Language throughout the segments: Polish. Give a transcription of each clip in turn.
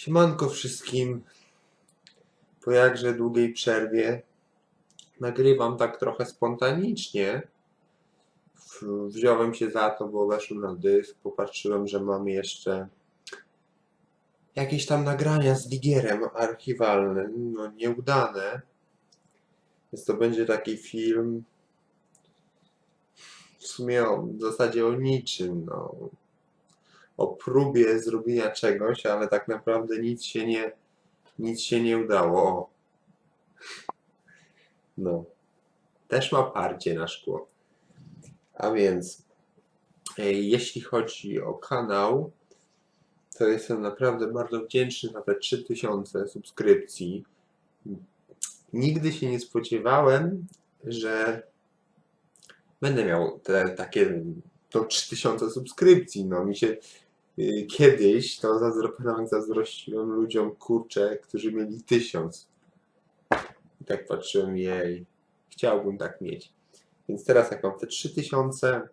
Siemanko wszystkim. Po jakże długiej przerwie nagrywam tak trochę spontanicznie. Wziąłem się za to, bo weszłem na dysk, popatrzyłem, że mam jeszcze jakieś tam nagrania z Ligierem archiwalne, no nieudane. Więc to będzie taki film w sumie o, w zasadzie o niczym, no. O próbie zrobienia czegoś, ale tak naprawdę nic się nie, nic się nie udało. No. Też ma parcie na szkło. A więc, e, jeśli chodzi o kanał, to jestem naprawdę bardzo wdzięczny za te 3000 subskrypcji. Nigdy się nie spodziewałem, że będę miał te takie to 3000 subskrypcji. No mi się kiedyś to zazdro, zazdrościłem ludziom kurczę, którzy mieli 1000. I tak patrzyłem, jej, chciałbym tak mieć. Więc teraz jak mam te 3000,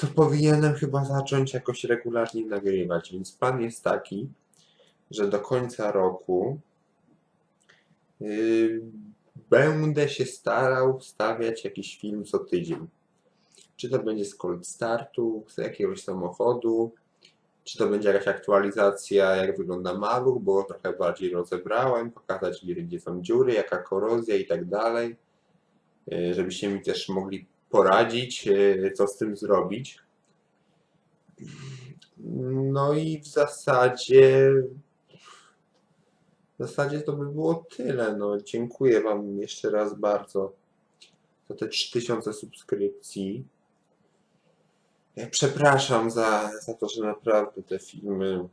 to powinienem chyba zacząć jakoś regularnie nagrywać. Więc plan jest taki, że do końca roku yy, będę się starał wstawiać jakiś film co tydzień. Czy to będzie z cold startu, z jakiegoś samochodu, czy to będzie jakaś aktualizacja, jak wygląda maluch, bo trochę bardziej rozebrałem, pokazać gdzie, są dziury, jaka korozja i tak dalej, yy, żebyście mi też mogli poradzić, yy, co z tym zrobić. No i w zasadzie w zasadzie to by było tyle. No, dziękuję Wam jeszcze raz bardzo za te 3000 subskrypcji. Przepraszam za, za to, że naprawdę te filmy.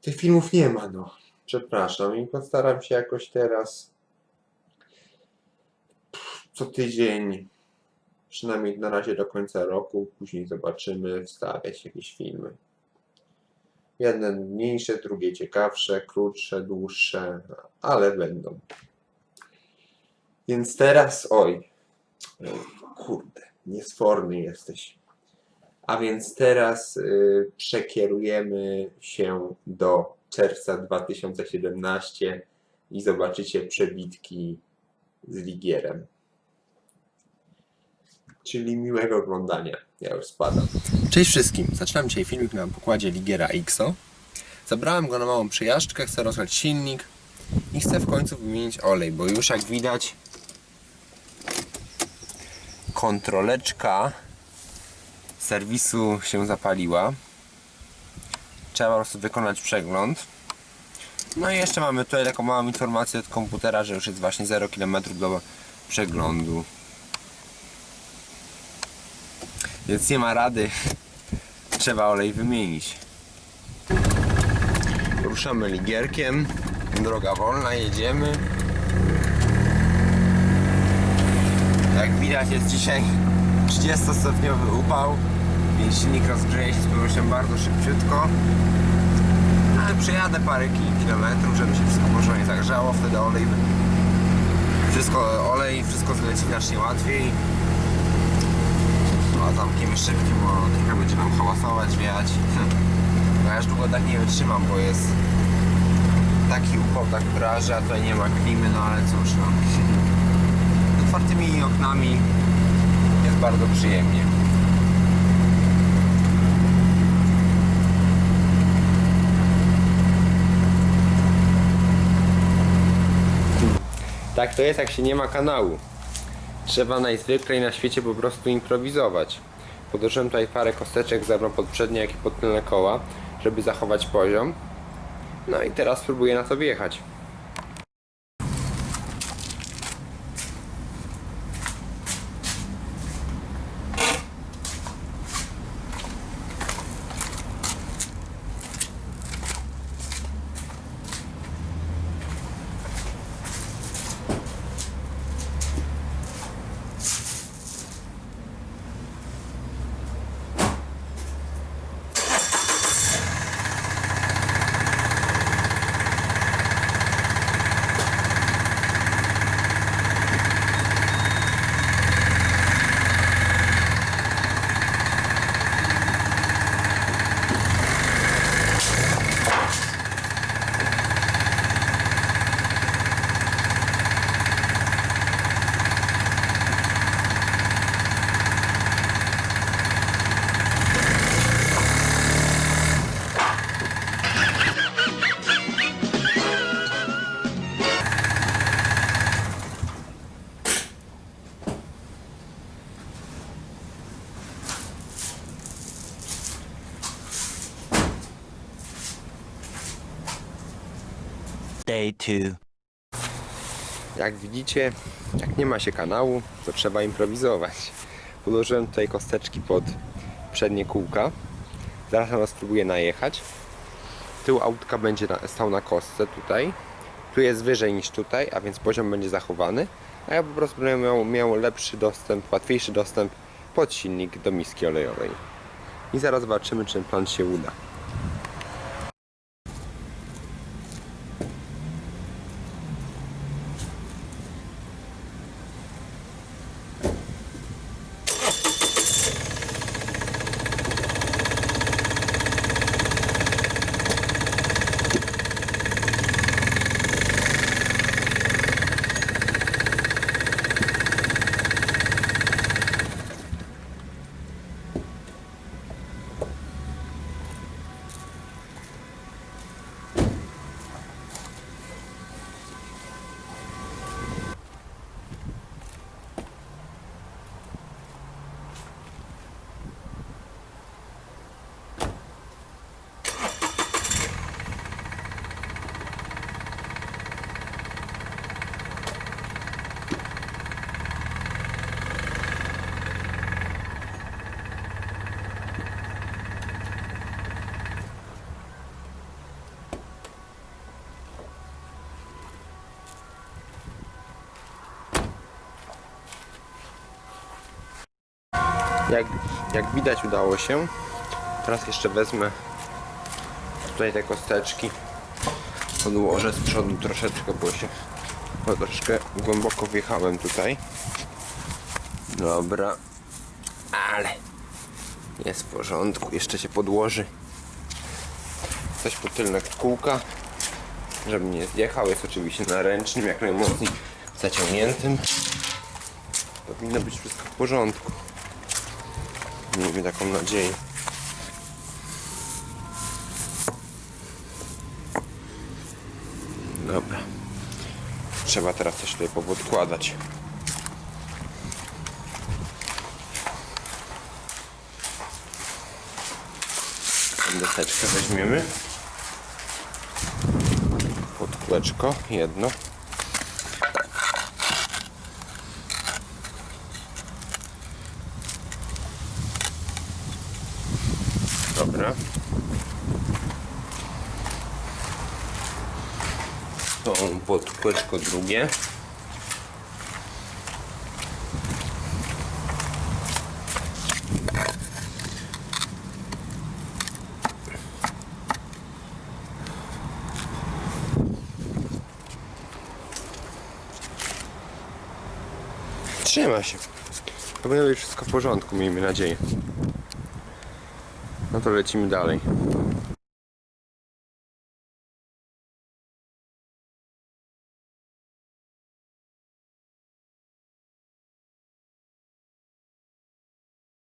Tych filmów nie ma, no. Przepraszam i postaram się jakoś teraz co tydzień, przynajmniej na razie do końca roku, później zobaczymy, wstawiać jakieś filmy. Jedne mniejsze, drugie ciekawsze, krótsze, dłuższe, ale będą. Więc teraz, oj, kurde, niesforny jesteś. A więc teraz y, przekierujemy się do czerwca 2017 i zobaczycie przebitki z Ligierem. Czyli miłego oglądania. Ja już spadam. Cześć wszystkim. Zaczynam dzisiaj filmik na pokładzie Ligiera XO. Zabrałem go na małą przejażdżkę, chcę rozgrzać silnik i chcę w końcu wymienić olej, bo już jak widać kontroleczka serwisu się zapaliła. Trzeba po prostu wykonać przegląd. No i jeszcze mamy tutaj taką małą informację od komputera, że już jest właśnie 0 km do przeglądu. Więc nie ma rady. Trzeba olej wymienić. Ruszamy ligierkiem. Droga wolna, jedziemy. Jak widać jest dzisiaj 30-stopniowy upał, więc silnik rozgrzeje się z pewnością bardzo szybciutko. Ale przejadę parę ki- kilometrów, żeby się wszystko porządnie zagrzało, wtedy olej wszystko olej, wszystko zleci znacznie łatwiej. No, a zamkiem szybki, bo trochę będzie nam hałasować, wiać. No ja już długo tak nie wytrzymam, bo jest taki upał, tak praży, a tutaj nie ma klimy, no ale cóż, no. Otwartymi oknami jest bardzo przyjemnie. Tak to jest, jak się nie ma kanału. Trzeba najzwyklej na świecie po prostu improwizować. Podłożyłem tutaj parę kosteczek zarówno pod przednie, jak i pod tylne koła, żeby zachować poziom. No i teraz spróbuję na to wjechać. Jak widzicie, jak nie ma się kanału, to trzeba improwizować. Ułożyłem tutaj kosteczki pod przednie kółka. Zaraz na nas spróbuję najechać. Tył autka będzie na, stał na kostce tutaj. Tu jest wyżej niż tutaj, a więc poziom będzie zachowany. A ja po prostu będę miał, miał lepszy dostęp, łatwiejszy dostęp pod silnik do miski olejowej. I zaraz zobaczymy, czy plan się uda. Jak, jak widać udało się. Teraz jeszcze wezmę tutaj te kosteczki. Podłożę z przodu troszeczkę, bo się bo troszkę głęboko wjechałem tutaj. Dobra. Ale jest w porządku. Jeszcze się podłoży coś po tylnych kółka, żeby nie zjechał. Jest oczywiście na ręcznym, jak najmocniej zaciągniętym. Powinno być wszystko w porządku. Miejmy taką nadzieję. Dobra. Trzeba teraz coś tutaj powodkładać. Deseczkę weźmiemy. Pod kółeczko jedno. Dobra. To pod kółeczko drugie. Trzyma się. Powinno być wszystko w porządku, miejmy nadzieję. No to lecimy dalej.